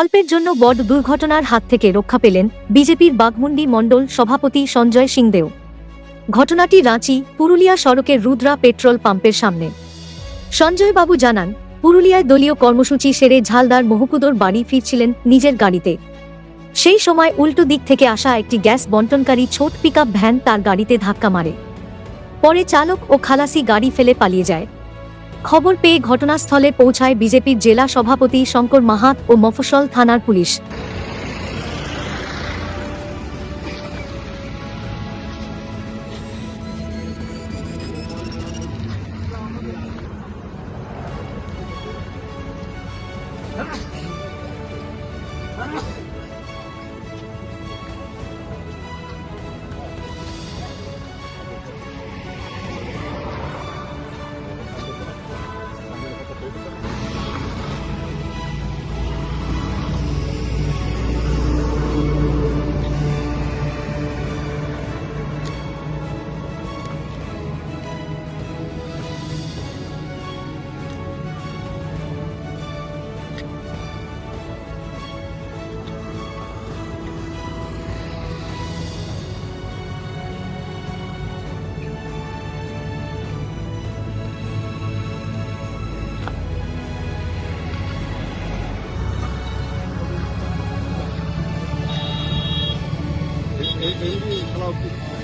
অল্পের জন্য বড় দুর্ঘটনার হাত থেকে রক্ষা পেলেন বিজেপির বাঘমুন্ডি মণ্ডল সভাপতি সঞ্জয় সিংদেও। ঘটনাটি রাঁচি, পুরুলিয়া সড়কের রুদ্রা পেট্রোল পাম্পের সামনে। সঞ্জয়বাবু জানান, পুরুলিয়ায় দলীয় কর্মসূচি সেরে ঝালদার মহকুদর বাড়ি ফিরছিলেন নিজের গাড়িতে। সেই সময় উল্টো দিক থেকে আসা একটি গ্যাস বন্টনকারী ছোট পিকআপ ভ্যান তার গাড়িতে ধাক্কা মারে। পরে চালক ও খালাসি গাড়ি ফেলে পালিয়ে যায়। খবর পেয়ে ঘটনাস্থলে পৌঁছায় বিজেপির জেলা সভাপতি শঙ্কর মাহাত ও মফস্বল থানার পুলিশ। Ini 老公